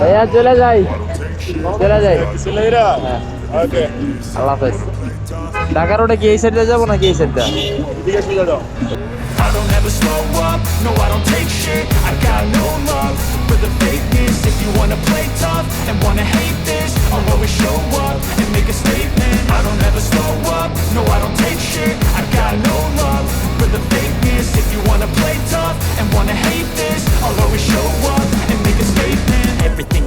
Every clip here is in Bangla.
ভাইয়া চলে যাই চলে যাই Acelera. হ্যাঁ Okay. আল্লাহ হাফেজ ঢাকার ওটা কি এই সাইডে যাবো নাকি এই সাইডটা Diga cuidado. I don't ever slow up, no I don't take shit I got no love for the fakeness If you wanna play tough and wanna hate this I'll always show up and make a statement I don't ever slow up, no I don't take shit I got no love for the fakeness If you wanna play tough and wanna hate this I'll always show up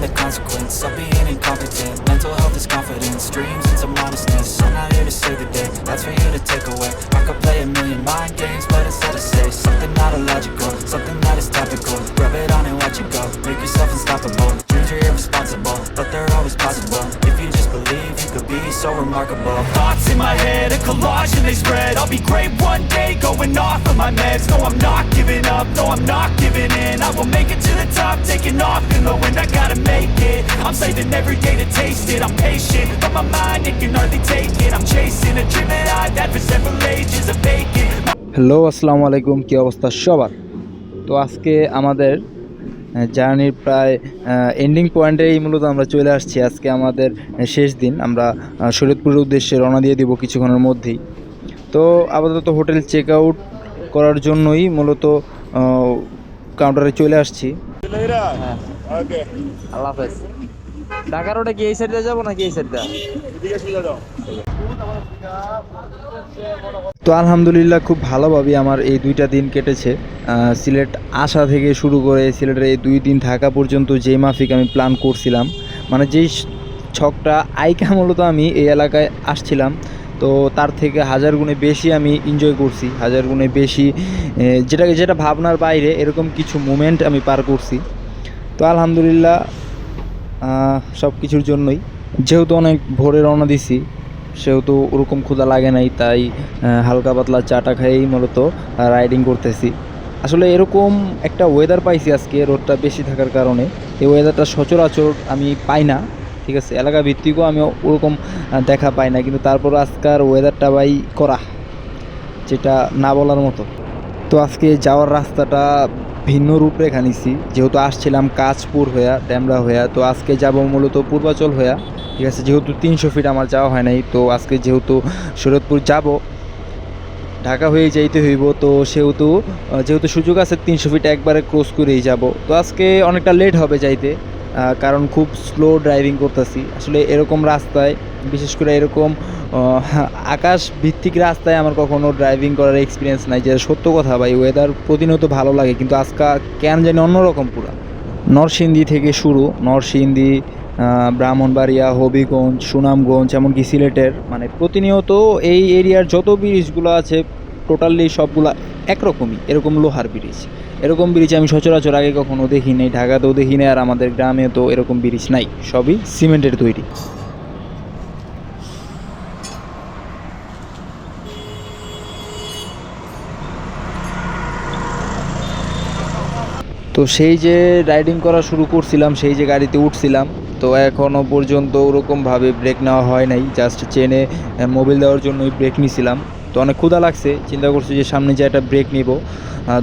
The consequence of being incompetent. Mental health is confidence, dreams into modestness. I'm not here to save the day, that's for you to take away. I could play a million mind games, but it's instead I say. Something not illogical, something that is topical. Rub it on and watch it go, make yourself unstoppable. Dreams are irresponsible, but they're always possible. If you just believe, you could be so remarkable head, a collage and they spread I'll be great one day, going off of my meds No, I'm not giving up, no, I'm not giving in I will make it to the top, taking off in the wind I gotta make it, I'm saving every day to taste it I'm patient, but my mind, it can hardly take it I'm chasing a dream that I've had for several ages of vacant hello আসসালামু আলাইকুম কী অবস্থা সবার তো আজকে আমাদের জার্নির প্রায় এন্ডিং পয়েন্টেই মূলত আমরা চলে আসছি আজকে আমাদের শেষ দিন আমরা আহ, শরীয়তপুরের উদ্দেশ্যে রওনা দিয়ে দিব কিছুক্ষণের মধ্যেই তো আপাতত হোটেল চেক আউট করার জন্যই মূলত কাউন্টারে চলে আসছি. হ্যাঁ. আল্লাহ হাফেজ ঢাকার ওটা কি এই সাইডে যাব নাকি এই সাইডটা. তো আলহামদুলিল্লাহ খুব ভালোভাবে আমার এই দুইটা দিন কেটেছে। সিলেট আসা থেকে শুরু করে সিলেটের এই দুই দিন থাকা পর্যন্ত যেই মাফিক আমি প্ল্যান করছিলাম মানে যেই ছকটা আইকা মূলত আমি এই এলাকায় আসছিলাম, তো তার থেকে হাজার গুণে বেশি আমি এনজয় করছি, হাজার গুণে বেশি যেটা যেটা ভাবনার বাইরে, এরকম কিছু মুমেন্ট আমি পার করছি। তো আলহামদুলিল্লাহ সব কিছুর জন্যই। যেহেতু অনেক ভোরে রওনা দিছি সেহেতু ওরকম ক্ষুধা লাগে নাই, তাই হালকা পাতলা চাটা খাইয়েই মূলত রাইডিং করতেছি। আসলে এরকম একটা ওয়েদার পাইছি আজকে রোডটা বেশি থাকার কারণে। এই ওয়েদারটা সচরাচর আমি পাই না, ঠিক আছে? এলাকা ভিত্তিকও আমি ওরকম দেখা পাই না, কিন্তু তারপর আজকার ওয়েদারটা বাই করা যেটা না বলার মতো। তো আজকে যাওয়ার রাস্তাটা ভিন্ন রূপরেখা নিছি, যেহেতু আসছিলাম কাঁচপুর হইয়া ড্যামরা হইয়া, তো আজকে যাব মূলত পূর্বাচল হইয়া ঠিক আছে, যেহেতু তিনশো ফিট আমার যাওয়া হয় নাই, তো আজকে যেহেতু শরৎপুর যাব, ঢাকা হয়ে যাইতে হইব, তো সেহেতু যেহেতু সুযোগ আছে তিনশো ফিট একবারে ক্রস করেই যাব। তো আজকে অনেকটা লেট হবে যাইতে কারণ খুব স্লো ড্রাইভিং করতেছি। আসলে এরকম রাস্তায়, বিশেষ করে এরকম আকাশ ভিত্তিক রাস্তায় আমার কখনো ড্রাইভিং করার এক্সপিরিয়েন্স নাই। যেটা সত্য কথা ভাই ওয়েদার প্রতিনিয়ত ভালো লাগে, কিন্তু আজকে কেন জানি অন্যরকম পুরা। নরসিংদী থেকে শুরু, নরসিংদী ব্রাহ্মণবাড়িয়া, হবিগঞ্জ, সুনামগঞ্জ, এমনকি সিলেটের মানে প্রতিনিয়ত এই এরিয়ার যত ব্রিজগুলো আছে, টোটালি সবগুলা একরকমই, এরকম লোহার ব্রিজ। এরকম ব্রিজ আমি সচরাচর আগে কখনো দেখি নাই ঢাকাতেও দেখি নাই আর আমাদের গ্রামে তো এরকম ব্রিজ নাই, সবই সিমেন্টের তৈরি। তো সেই যে রাইডিং করা শুরু করছিলাম, সেই যে গাড়িতে উঠছিলাম তো এখনও পর্যন্ত ওরকমভাবে ব্রেক নেওয়া হয় নাই। জাস্ট চেনে মোবিল দেওয়ার জন্যই ব্রেক নিয়েছিলাম তো অনেক ক্ষুধা লাগছে, চিন্তা করছি যে সামনে যে একটা ব্রেক নিব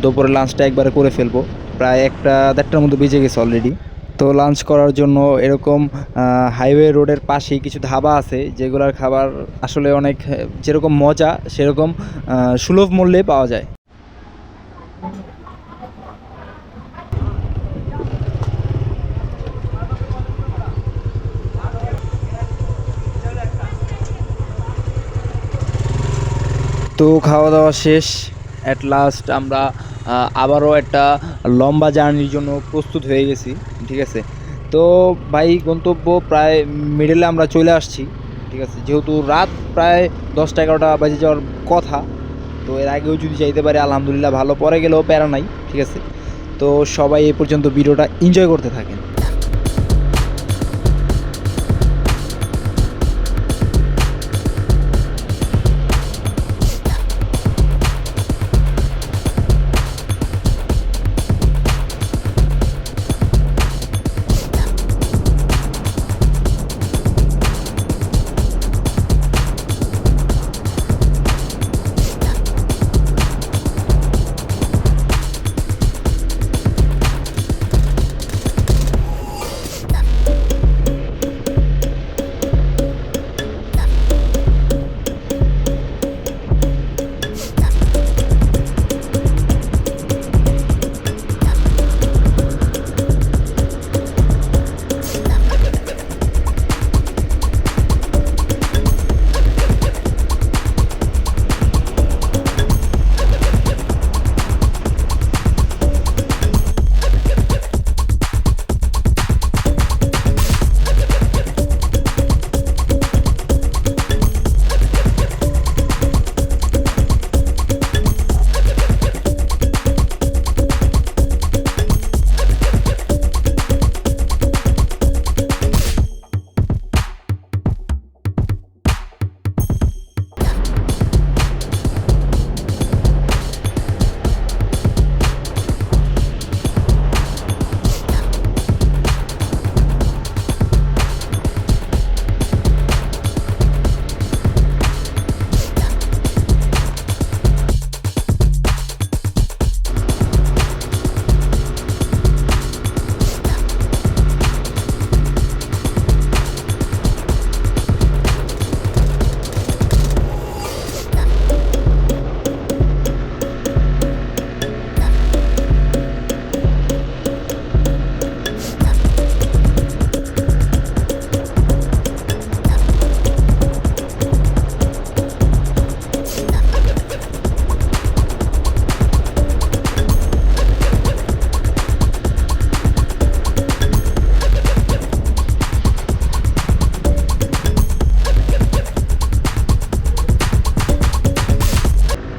দুপুরে লাঞ্চটা একবারে করে ফেলব। প্রায় একটা, দেড়টার মতো বেজে গেছে অলরেডি তো লাঞ্চ করার জন্য এরকম হাইওয়ে রোডের পাশেই কিছু ধাবা আছে, যেগুলোর খাবার আসলে অনেক যেরকম মজা, সেরকম সুলভ মূল্যে পাওয়া যায়। তো খাওয়া দাওয়া শেষ। অ্যাট লাস্ট আমরা আবারও একটা লম্বা জার্নির জন্য প্রস্তুত হয়ে গেছি, ঠিক আছে? তো ভাই, গন্তব্য প্রায় মিডলে আমরা চলে আসছি, ঠিক আছে? যেহেতু রাত প্রায় দশটা এগারোটা বাজে যাওয়ার কথা, তো এর আগেও যদি যাইতে পারি, আলহামদুলিল্লাহ ভালো। পরে গেলেও প্যারা নাই, ঠিক আছে? তো সবাই এই পর্যন্ত ভিডিওটা এনজয় করতে থাকেন।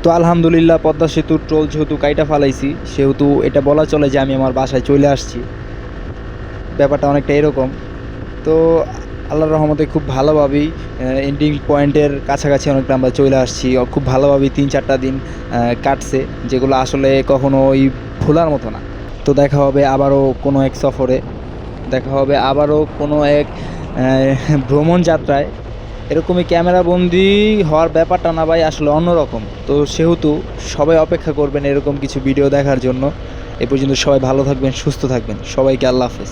তো আলহামদুলিল্লাহ পদ্মা সেতুর টোল যেহেতু কাইটা ফালাইছি, সেহেতু এটা বলা চলে যে আমি আমার বাসায় চলে আসছি। ব্যাপারটা অনেকটা এরকম। তো আল্লাহর রহমতে খুব ভালোভাবেই এন্ডিং পয়েন্টের কাছাকাছি অনেকটা আমরা চলে আসছি। খুব ভালোভাবেই তিন চারটা দিন কাটছে, যেগুলো আসলে কখনো ওই ভোলার মতো না। তো দেখা হবে আবারও কোনো এক সফরে। দেখা হবে আবারও কোনো এক ভ্রমণ যাত্রায়। এরকমই ক্যামেরা বন্দি হওয়ার ব্যাপারটা না ভাই, আসলে অন্যরকম। তো সেহেতু সবাই অপেক্ষা করবেন এরকম কিছু ভিডিও দেখার জন্য। এ পর্যন্ত সবাই ভালো থাকবেন, সুস্থ থাকবেন। সবাইকে আল্লাহ হাফেজ।